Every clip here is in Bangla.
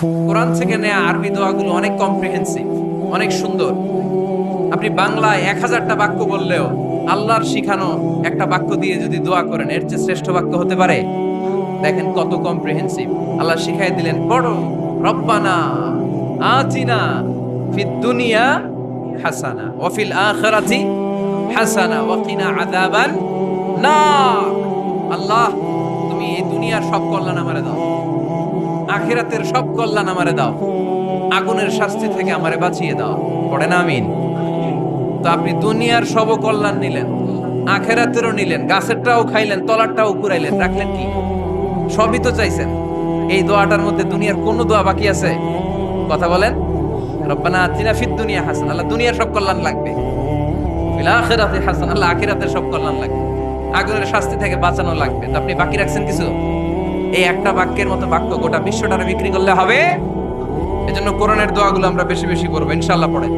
কোরআন থেকে নেওয়া আরবি দোয়াগুলো অনেক কম্প্রিহেন্সিভ অনেক সুন্দর। আপনি বাংলায় এক হাজারটা বাক্য বললেও আল্লাহর শিখানো একটা বাক্য দিয়ে যদি দোয়া করেন, এর চেয়ে শ্রেষ্ঠ বাক্য হতে পারে? দেখেন কত কম্প্রিহেন্সিভ আল্লাহ শিখাই দিলেন, পড়ো, রব্বানা আতিনা ফিদ দুনিয়া হাসানা, ওয়া ফিল আখিরাতি হাসানা, ওয়া কিনা আযাবান নার। আল্লাহ, তুমি এই দুনিয়ার সব কল্যাণ আমারে দাও। আখিরাতের সব কল্যাণ আমারে দাও। আগুনের শাস্তি থেকে আমারে বাঁচিয়ে দাও। পড়ে না, আমিন। তো আপনি দুনিয়ার সব কল্যাণ নিলেন, আখেরাতেরও নিলেন, গাছেরটাও খাইলেন, তলারটাও কুড়াইলেন, রাখলেন কি? সবই তো চাইছেন। এই দোয়াটার মধ্যে দুনিয়ার কোন দোয়া বাকি আছে? কথা বলেন। রব্বানা আতিনা ফিদ দুনিয়া হাসান, আল্লাহ দুনিয়ার সব কল্যাণ লাগবে। ফিল আখিরাতি হাসান, আল্লাহ আখিরাতের সব কল্যাণ লাগবে। আগুনের শাস্তি থেকে বাঁচানো লাগবে। তো আপনি বাকি রাখছেন কিছু? এই একটা বাক্যের মতো বাক্য গোটা বিশ্বটারে বিক্রি করলে হবে? এজন্য কোরআনের দোয়াগুলো আমরা বেশি বেশি করব ইনশাল্লাহ পড়ে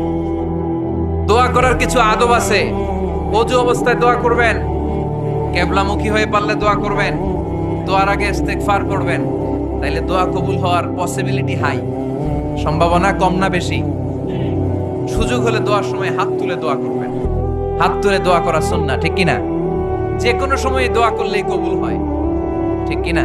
দোয়া করার কিছু আদব আছে। অজু অবস্থায় দোয়া করবেন। কেবলামুখী হয়ে পারলে দোয়া করবেন। দোয়ার আগে ইস্তেগফার করবেন। তাইলে দোয়া কবুল হওয়ার পসিবিলিটি হাই সম্ভাবনা কম না বেশি। সুযোগ হলে দোয়ার সময় হাত তুলে দোয়া করবেন। হাত তুলে দোয়া করা সুন্নাহ, ঠিক কি না যে কোনো সময় দোয়া করলেই কবুল হয়। ঠিক কি না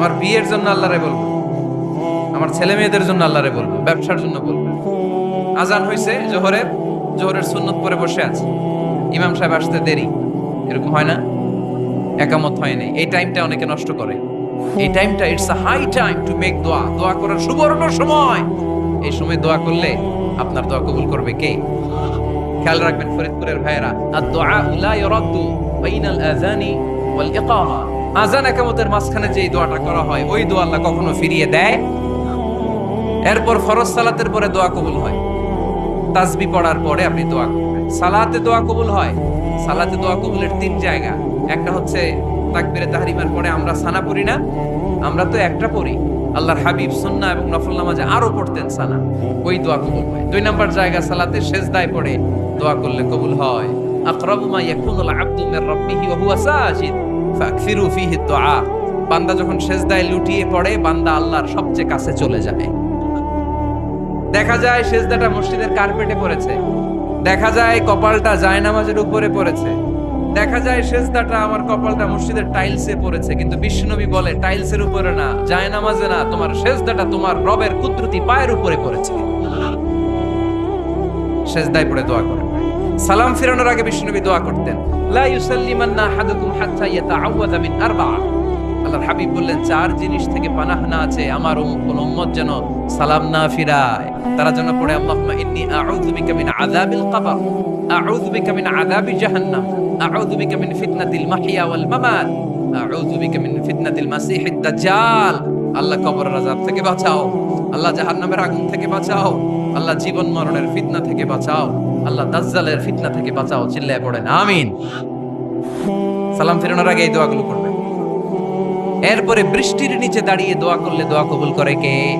আমার বিয়ের জন্য আল্লাহরে বলব। আমার ছেলে মেয়েদের জন্য আল্লাহরে বলব, ব্যবসার জন্য বলব। আজান হয়েছে জোহরের জোহরের সুন্নত পরে বসে আছে। ইমাম সাহেব আসতে দেরি, এরকম হয় না? একামত হয়নি এই টাইমটা অনেকে নষ্ট করে। এই টাইমটা it's a high time to make দোয়া দোয়া করার সুবর্ণ সময়। এই সময় দোয়া করলে আপনার দোয়া কবুল করবে কে? খেয়াল রাখবেন, ফরিদপুরের ভাইয়েরা আর দোয়া লা ইরাদ্দু বাইনাল আযানি ওয়াল ইকামা আজান একামতের মাঝখানে যে দোয়াটা করা হয়, ওই দোয়া আল্লাহ কখনো ফিরিয়ে দেয়। এরপর ফরজ সালাতের পরে দোয়া কবুল হয়। তাসবি পড়ার পরে আপনি দোয়া করবেন। সালাতে দোয়া কবুল হয়। সালাতে দোয়া কবুলের তিন জায়গা। একটা হচ্ছে তাকবিরে তাহরিমার পরে আমরা সানা পড়ি না। আমরা তো একটা পড়ি। আল্লাহর হাবিব সুন্নাহ এবং নফল নামাজে আরও পড়তেন সানা। ওই দোয়া কবুল হয়। দুই নাম্বার জায়গা সালাতে সেজদায় পড়ে দোয়া করলে কবুল হয়। আকরাবু মা ইয়াকুনুল আবদু মির রাব্বিহি ওয়া হুয়া সাজিদ। ফাকসিরু ফিহি দুআ বান্দা যখন সেজদায় লুটিয়ে পড়ে, বান্দা আল্লাহর সবচেয়ে কাছে চলে যায়। দেখা যায় সেজদাটা মসজিদের কার্পেটে পড়েছে। দেখা যায় কপালটা জায়নামাজের উপরে পড়েছে। দেখা যায় সেজদাটা আমার কপালটা মসজিদের টাইলসে পড়েছে। কিন্তু বিষ্ণুনবী বলে টাইলসের উপরে না, জায়নামাজে না, তোমার সেজদাটা তোমার রবের কুদরতি পায়ের উপরে পড়েছে। সেজদায় পড়ে দোয়া করেন সালাম ফিরানোর আগে বিষ্ণুনবী দোয়া করতেন, লা ইউসাল্লিমান্না আহাদুকুম হাত্তা মিন আল্লাহর হাবিব বললেন, চার জিনিস থেকে পানাহ না আছে, আমার কোন উম্মত যেন সালাম না ফিরায়। তারা যেন পড়ে, আল্লাহুম্মা ইন্নী আউযু বিকা মিন আযাবিল কবর। আউযু বিকা মিন আযাবি জাহান্নাম। আউযু বিকা মিন ফিতনাতিল মাহইয়া ওয়াল মামাত। আউযু বিকা মিন ফিতনাতিল দাজ্জাল। আল্লাহ কবরের আযাব থেকে বাঁচাও। আল্লাহ জাহান্নামের আগুন থেকে বাঁচাও। আল্লাহ জীবন মরণের ফিতনা থেকে বাঁচাও। আল্লাহ দাজ্জালের ফিতনা থেকে বাঁচাও, চিল্লায় পড়েন, আমিন। সালাম ফিরানোর আগে এই দোয়াগুলো করবেন। এরপরে বৃষ্টির নিচে দাঁড়িয়ে দোয়া করলে দোয়া কবুল করে কে?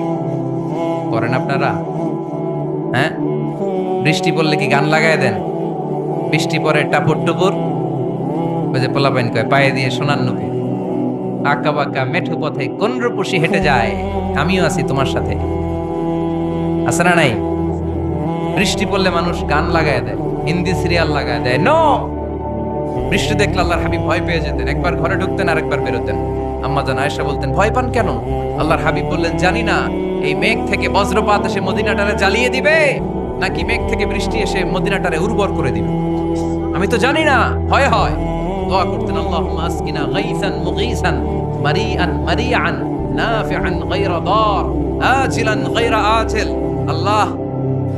করেন আপনারা? হ্যাঁ? বৃষ্টি পড়লে কি গান লাগায় দেন? বৃষ্টি পরে টাপুর টুপুর? ওই যে পোলাপাইন কয়, পায়ে দিয়ে সোনার নুকে আঁকা বাঁকা মেঠু পথে কোন রূপসী হেঁটে যায়? আমিও আছি তোমার সাথে। আছে না নাই? বৃষ্টি পড়লে মানুষ গান লাগায় দেয়, হিন্দি সিরিয়াল লাগায় দেয়। নো বৃষ্টি দেখলে আল্লাহর হাবিব ভয় পেয়ে যেতেন। একবার ঘরে ঢুকতেন, আরেকবার বেরোতেন। আম্মা জান আয়েশা বলতেন, ভয় পান কেন? আল্লাহর হাবিব বললেন, জানি না, এই মেঘ থেকে বজ্রপাত এসে মদিনাটারে জ্বালিয়ে দিবে, নাকি মেঘ থেকে বৃষ্টি এসে মদিনাটারে উর্বর করে দিবে? আমি তো জানি না, ভয় হয়। দোয়া করতেন, আল্লাহুম্মা আসকিনা গাইসান মুগীসান, মারিআন মারিআন, নাফিআন গায়রা দার, আজিলান গায়রা আজিল। আল্লাহ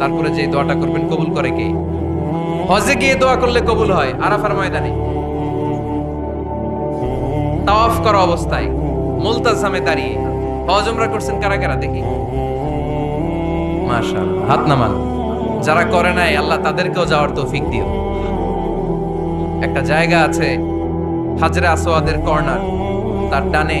তারপরে যে দোয়াটা করবেন, কবুল করে কে? হজে গিয়ে দোয়া করলে কবুল হয়, আরাফার ময়দানে। তাওয়াফ করা অবস্থায় মুলতাজামে দাঁড়িয়ে। হজ উমরা করছেন কারা কারা দেখি? মাশাআল্লাহ, হাত নামান। যারা করে নাই, আল্লাহ তাদেরকেও যাওয়ার তৌফিক দিও। একটা জায়গা আছে, হাজরা আসওয়াদের কর্নার, তার ডানে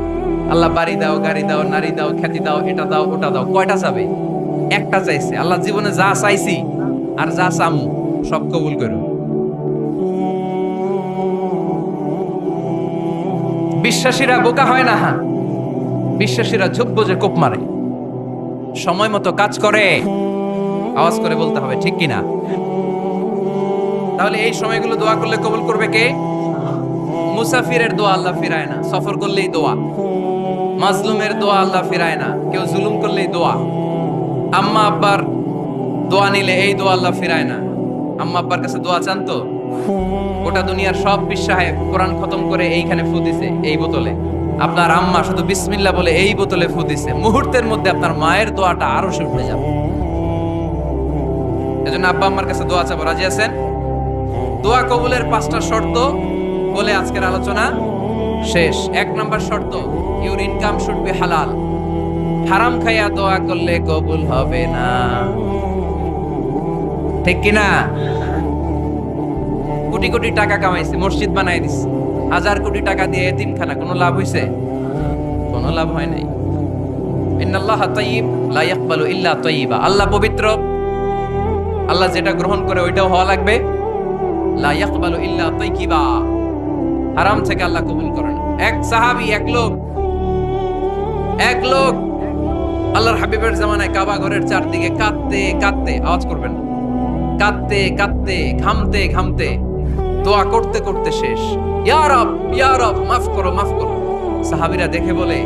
আল্লাহ বাড়ি দাও, গাড়ি দাও, নারী দাও, খ্যাতি দাও, এটা দাও, ওটা দাও। কয়টা চাবে? একটা চাইছে। আল্লাহ জীবনে যা চাইছি আর যা চামু, সব কবুল করো। বিশ্বাসীরা বোকা হয় না? বিশ্বাসীরা ঝুব্ব যে কোপ মারে। সময় মতো কাজ করে। আওয়াজ করে বলতে হবে, ঠিক কিনা? তাহলে এই সময়গুলো দোয়া করলে কবুল করবে কে? মুসাফিরের দোয়া আল্লাহ ফিরায় না। সফর করলেই দোয়া। মাজলুমের দোয়া আল্লাহ ফিরায় না। কেউ জুলুম করলেই দোয়া। আম্মা আব্বার দোয়া নিলে এই দোয়া আল্লাহ ফিরায় না। আম্মা আব্বার কাছে দোয়া চান তো? গোটা দুনিয়ার সব বিশ্বাহে কোরআন খতম করে এইখানে ফু দিছে, এই বোতলে। আপনার আম্মা শুধু বিসমিল্লাহ বলে এই বোতলে ফু দিছে। মুহূর্তের মধ্যে আপনার মায়ের দোয়াটা আরও সে উঠে যাবে। এজন্য আব্বা আম্মার কাছে দোয়া চাবো। রাজি আছেন? দোয়া কবুলের পাঁচটা শর্ত বলে আজকের আলোচনা। শেষ। এক নাম্বার শর্ত ইউর ইনকাম শুড বি হালাল হারাম খাইয়া দোয়া করলে কবুল হবে না। ঠিক কিনা কোটি কোটি টাকা কামাইছে, মসজিদ বানাই দিছে। হাজার কোটি টাকা দিয়ে এতিমখানা, কোনো লাভ হইছে? কোনো লাভ হয় নাই। ইন্নাল্লাহ তাইয়িব, লা ইয়াকবালু ইল্লা তাইয়িবা। আল্লাহ পবিত্র। আল্লাহ যেটা গ্রহণ করে ওইটাও হওয়া লাগবে। লা ইয়াকবালু ইল্লা তাইয়িবা। হারাম থেকে আল্লাহ কবুল করেন। এক সাহাবী, এক লোক এক লোক আল্লাহর হাবিবের জামানায় কাবা ঘরের চারদিকে কাঁদতে কাঁদতে, আওয়াজ করবেন না। কাঁদতে কাঁদতে, ঘামতে ঘামতে, দোয়া করতে করতে শেষ। ইয়া রব ইয়া রব, মাফ করো মাফ করো। সাহাবীরা দেখে বলে,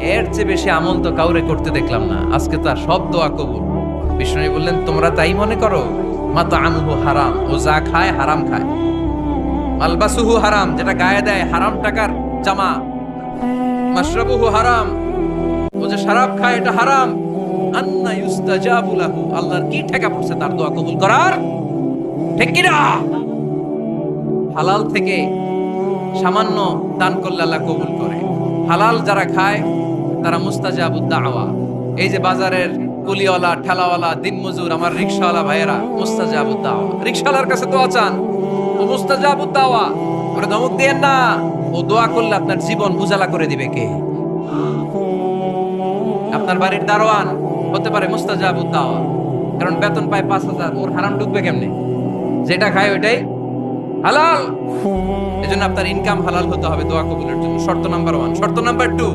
এর চেয়ে বেশি আমল তো কাউরে করতে দেখলাম না। আজকে তার সব দোয়া কবুল। বিষ্ণু বললেন, তোমরা তাই মনে করো? মাতা আমহু হারাম। ও যা খায়, হারাম খায়। মালবাসুহু হারাম, যেটা গায়ে দেয়, হারাম টাকার জামা। মাশরাবুহু হারাম, ও যে শরাব খায়, এটা হারাম। আন্না ইউস্তাজাবু লাহু, আল্লাহর কি ঠেকা পড়ছে তার দোয়া কবুল করার? ঠিক কি না হালাল থেকে সামান্য দান করলে আল্লাহ কবুল করে। হালাল যারা খায়, তারা মুস্তাজাবুদ দাওয়া। এই যে বাজারের কুলিওয়ালা, ঠেলাওয়ালা, দিনমজুর, আমার রিক্সাওয়ালা ভাইয়েরা, মুস্তাজাবুদ দাওয়া। রিক্সাওয়ালার কাছে দোয়া চান। ও মুস্তাজাবুদ দাওয়া। ওরে ধমক দিয়েন না। ও দোয়া করলে আপনার জীবন উজালা করে দিবে কে? আপনার বাড়ির দারোয়ান হতে পারে মুস্তাজাবুদ দাওয়া। কারণ বেতন পায় পাঁচ হাজার। ওর হারাম ঢুকবে কেমনে? যেটা খায় ওইটাই হালাল। এজন্য আপনার ইনকাম হালাল হতে হবে দোয়া কবুলের জন্য। শর্ত নাম্বার ওয়ান শর্ত নাম্বার টু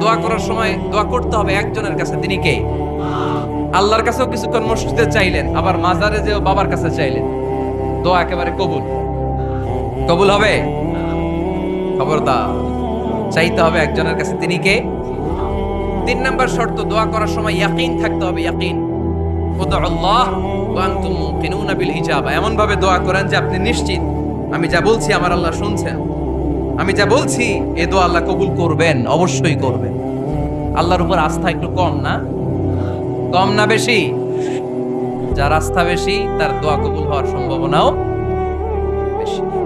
দোয়া করার সময় দোয়া করতে হবে একজনের কাছে। তিনি কে? আল্লাহর কাছেও কিছুক্ষণ মসজিদে চাইলেন, আবার মাজারে যেও বাবার কাছে চাইলেন। দোয়া একেবারে কবুল। কবুল হবে? খবরদার। চাইতে হবে একজনের কাছে। তিনি কে? তিন নাম্বার শর্ত, দোয়া করার সময় ইয়াকিন থাকতে হবে, ইয়াকিন। আল্লাহ ওয়া আনতুম মুকিনুনা বিল ইজাবা এমন ভাবে দোয়া করেন যে আপনি নিশ্চিত, আমি যা বলছি আমার আল্লাহ শুনছেন। আমি যা বলছি, এ দোয়া আল্লাহ কবুল করবেন, অবশ্যই করবেন। আল্লাহর উপর আস্থা একটু কম না? কম না বেশি? যার আস্থা বেশি, তার দোয়া কবুল হওয়ার সম্ভাবনাও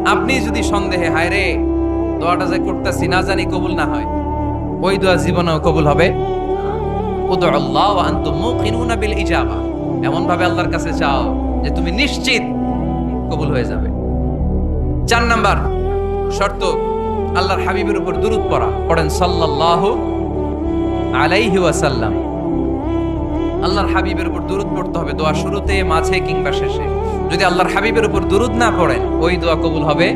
আপনি যদি সন্দেহে, হায় রে, দোয়াটা যে করতেছি না জানি কবুল না হয়। ওই দোয়া জীবনেও কবুল হবে। এমন ভাবে আল্লাহর কাছে চাও যে তুমি নিশ্চিত কবুল হয়ে যাবে। চার নাম্বার শর্ত, আল্লাহর হাবিবের উপর দুরুদ পড়া। পড়েন সাল্লাল্লাহু আলাইহি ওয়াসাল্লাম। আল্লাহর হাবিবের উপর দুরুদ পড়তে হবে, দোয়া শুরুতে, মাঝে কিংবা শেষে। যদি আল্লাহর হাবিবের উপর দুরুদ না পড়েন, ওই দোয়া কবুল হবে।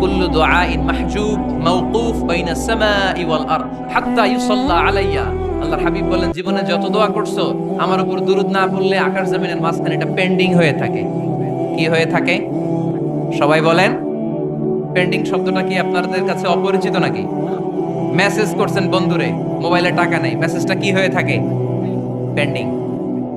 কুল্লু দুআইন মাহজুব মাওকুফ বাইনা সামাই ওয়াল আরদ। হাত্তা ইউসাল্লা আলাইয়া। আল্লাহর হাবিব বলেন, জীবনে যত দোয়া করছ, আমার উপর দুরুদ না পড়লে আকাশ জমিনের মাঝখানে এটা পেন্ডিং হয়ে থাকে। কি হয়ে থাকে? সবাই বলেন পেন্ডিং শব্দটা কি আপনাদের কাছে অপরিচিত নাকি? মেসেজ করছেন বন্ধুরে, মোবাইলে টাকা নেই। মেসেজটা কি হয়ে থাকে? পেন্ডিং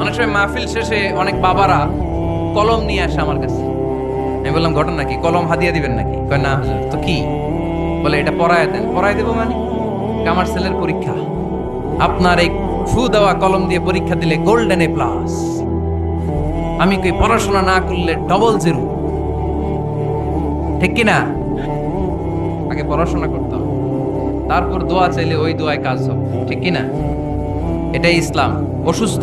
অনেক সময় মাহফিল শেষে অনেক বাবারা কলম নিয়ে আসে আমার কাছে। আমি বললাম, ঘটনা কি? কলম হাদিয়া দিবেন নাকি? কয়, না তো কি? বলে, এটা পড়ায় দেন। পড়ায় দেবো মানে? আমার ছেলের পরীক্ষা। আপনার এই ফু দেওয়া কলম দিয়ে পরীক্ষা দিলে গোল্ডেন এ প্লাস আমি কই, পড়াশোনা না করলে ডবল জিরো ঠিক কি না আগে পড়াশোনা করতে হবে। তারপর দোয়া চাইলে ওই দোয়ায় কাজ হবে। ঠিক কি না এটাই ইসলাম। অসুস্থ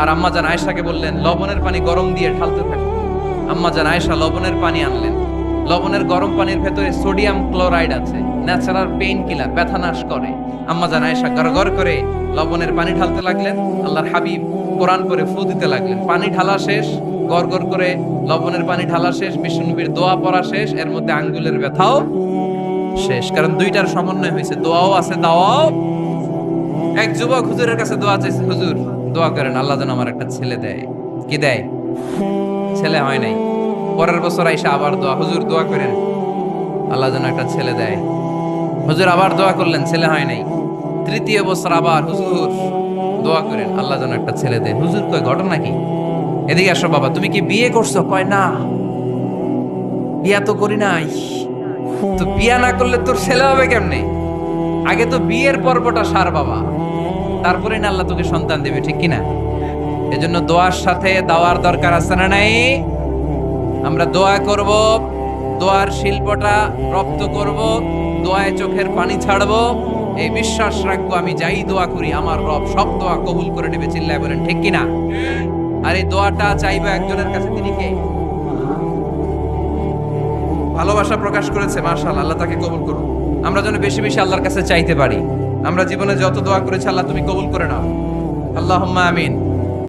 আর আম্মাজান আয়েশাকে বললেন, লবণের পানি গরম দিয়ে ঢালতে থাকে। আম্মাজান আয়েশা লবণের পানি আনলেন। লবণের গরম পানির ভেতরে সোডিয়াম ক্লোরাইড আছে, ন্যাচারাল পেইন কিলার ব্যথা নাশ করে আম্মাজান আয়েশা গড়গড় করে লবণের পানি ঢালতে লাগলেন, আল্লাহর হাবিব কোরআন করে ফু দিতে লাগলেন। পানি ঢালা শেষ, গড়গড় করে লবণের পানি ঢালা শেষ বিষ্ণুনবীর দোয়া পড়া শেষ, এর মধ্যে আঙ্গুলের ব্যথাও শেষ। কারণ দুইটার সমন্বয় হয়েছে, দোয়াও আছে, দাওয়াও। এক যুবক হুজুরের কাছে দোয়া চাইছে, হুজুর দোয়া করেন, আল্লাহ যেন আমার একটা ছেলে দেয়। কি দেয়? ছেলে হয় নাই। পরের বছর আইসা আবার দোয়া, হুজুর দোয়া করেন, আল্লাহ যেন একটা ছেলে দেয়। হুজুর আবার দোয়া করলেন, ছেলে হয় নাই। তৃতীয় বছর আবার হুজুর দোয়া করেন, আল্লাহ যেন একটা ছেলে দেয়। হুজুর কয়, ঘটনা কি? এদিকে আসো বাবা, তুমি কি বিয়ে করছ? কয়, না। বিয়া তো করি নাই। তো বিয়া না করলে তোর ছেলে হবে কেমনে? আগে তো বিয়ের পর্বটা সার বাবা। তারপরে না আল্লাহ তোকে সন্তান দেবে, ঠিক কিনা? এজন্য দোয়ার সাথে দাওয়ার দরকার আছে না নাই? আমরা দোয়া করব, দোয়ার শিল্পটা রপ্ত করব, দোয়ায় চোখের পানি ছাড়বো। এই বিশ্বাস রাখব, আমি যাই দোয়া করি, আমার রব সব দোয়া কবুল করে নেবে, চিল্লায় বলেন, ঠিক কিনা? আর এই দোয়াটা চাইব একজনের কাছে, তিনি কে? ভালোবাসা প্রকাশ করেছে মার্শাল আল্লাহ তাকে কবুল করুন আমরা যেন বেশি বেশি আল্লাহর কাছে চাইতে পারি। আমরা জীবনে যত দোয়া করেছি আল্লাহ তুমি কবুল করে নাও। আল্লাহ আমিন।